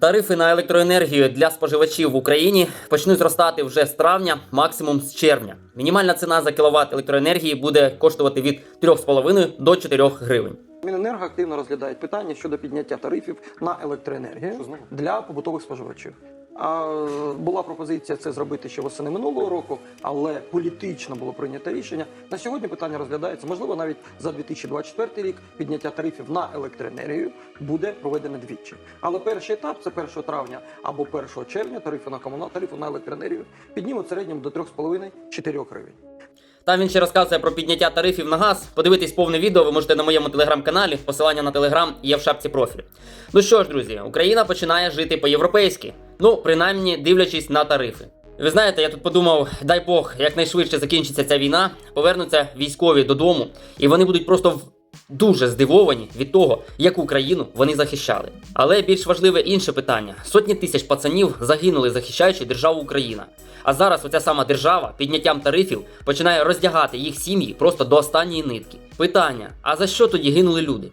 Тарифи на електроенергію для споживачів в Україні почнуть зростати вже з травня, максимум з червня. Мінімальна ціна за кіловат електроенергії буде коштувати від 3,5 до 4 гривень. Міненерго активно розглядають питання щодо підняття тарифів на електроенергію для побутових споживачів. Була пропозиція це зробити ще восени минулого року, але політично було прийнято рішення. На сьогодні питання розглядається. Можливо, навіть за 2024 рік підняття тарифів на електроенергію буде проведено двічі. Але перший етап це 1 травня або 1 червня тарифи на комунал, тарифи на електроенергію піднімуть середньому до 3,5-4 гривень. Там він ще розказує про підняття тарифів на газ. Подивитись повне відео ви можете на моєму телеграм-каналі. Посилання на телеграм є в шапці профілю. Ну що ж, друзі, Україна починає жити по-європейськи. Ну, принаймні, дивлячись на тарифи. Ви знаєте, я тут подумав, дай Бог, якнайшвидше закінчиться ця війна, повернуться військові додому, і вони будуть просто дуже здивовані від того, яку країну вони захищали. Але більш важливе інше питання: сотні тисяч пацанів загинули, захищаючи державу Україна. А зараз оця сама держава підняттям тарифів починає роздягати їх сім'ї просто до останньої нитки. Питання: а за що тоді гинули люди?